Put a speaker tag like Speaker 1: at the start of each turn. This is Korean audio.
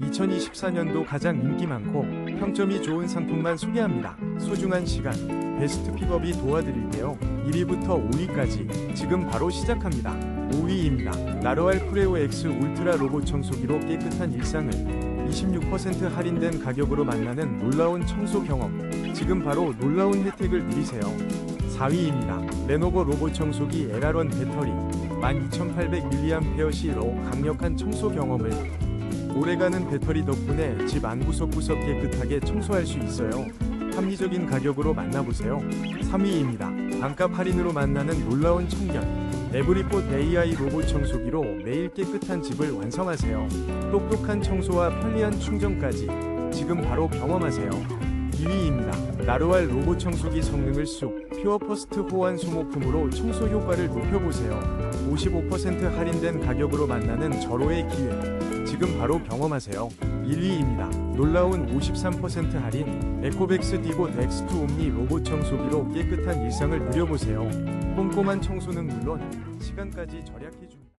Speaker 1: 2024년도 가장 인기 많고 평점이 좋은 상품만 소개합니다. 소중한 시간, 베스트 픽업이 도와드릴게요. 1위부터 5위까지 지금 바로 시작합니다. 5위입니다. 나로알 프레오 X 울트라 로봇 청소기로 깨끗한 일상을 26% 할인된 가격으로 만나는 놀라운 청소 경험. 지금 바로 놀라운 혜택을 누리세요. 4위입니다. 레노버 로봇 청소기 에라론 배터리 12800mAh로 강력한 청소 경험을 오래가는 배터리 덕분에 집 안 구석구석 깨끗하게 청소할 수 있어요. 합리적인 가격으로 만나보세요. 3위입니다. 반값 할인으로 만나는 놀라운 청년. 에브리포 AI 로봇 청소기로 매일 깨끗한 집을 완성하세요. 똑똑한 청소와 편리한 충전까지 지금 바로 경험하세요. 2위입니다. 나루알 로봇 청소기 성능을 쑥 퓨어 퍼스트 호환 소모품으로 청소 효과를 높여보세요. 55% 할인된 가격으로 만나는 절호의 기회. 지금 바로 경험하세요. 1위입니다. 놀라운 53% 할인 에코백스 디봇 X2 옴니 로봇 청소기로 깨끗한 일상을 누려보세요. 꼼꼼한 청소는 물론 시간까지 절약해줍니다.